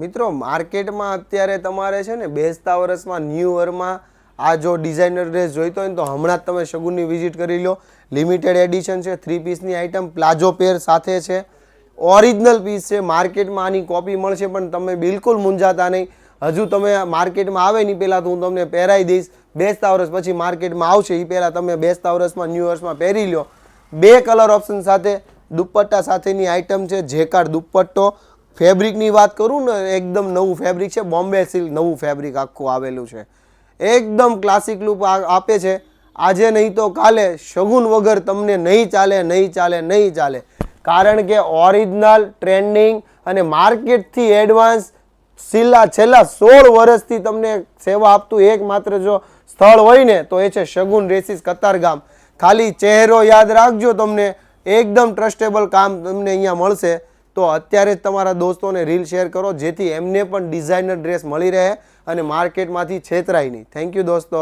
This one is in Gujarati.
મિત્રો, માર્કેટમાં અત્યારે તમારે છે ને બેસતા વર્ષમાં ન્યૂ યરમાં આ જો ડિઝાઇનર ડ્રેસ જોઈતો હોય તો હમણાં જ તમે શગુનની વિઝિટ કરી લો. લિમિટેડ એડિશન છે થ્રી પીસની આઇટમ પ્લાઝો પેર સાથે છે. ઓરિજિનલ પીસ છે માર્કેટમાં આની કોપી મળશે પણ તમે બિલકુલ મૂંઝાતા નહીં. હજુ તમે માર્કેટમાં આવે નહીં પહેલાં તો હું તમને પહેરાવી દઈશ. બેસતા વર્ષ પછી માર્કેટમાં આવશે એ પહેલાં તમે બેસતા વર્ષમાં ન્યૂ વર્ષમાં પહેરી લો બે કલર ઓપ્શન સાથે, દુપટ્ટા સાથેની આઇટમ છે જેકાર દુપટ્ટો. ફેબ્રિકની વાત કરું ને, એકદમ નવું ફેબ્રિક છે, બોમ્બે સિલ્ક નવું ફેબ્રિક આખું આવેલું છે. એકદમ ક્લાસિક લુક આપે છે. આજે નહીં તો કાલે શગુન વગર તમને નહીં ચાલે નહીં ચાલે નહીં ચાલે. કારણ કે ઓરિજિનલ ટ્રેન્ડિંગ અને માર્કેટથી એડવાન્સ છેલ્લા છેલ્લા સોળ વર્ષથી તમને સેવા આપતું એકમાત્ર જો સ્થળ હોય ને, તો એ છે શગુન રેસીસ કતારગામ ખાલી ચહેરો યાદ રાખજો તમને, એકદમ ટ્રસ્ટેબલ કામ તમને અહીંયા મળશે. તો અત્યારે જ તમારા દોસ્તોને રીલ શેર કરો, જેથી એમને પણ ડિઝાઇનર ડ્રેસ મળી રહે અને માર્કેટમાંથી છેતરાય નહીં. થેન્ક યુ દોસ્તો.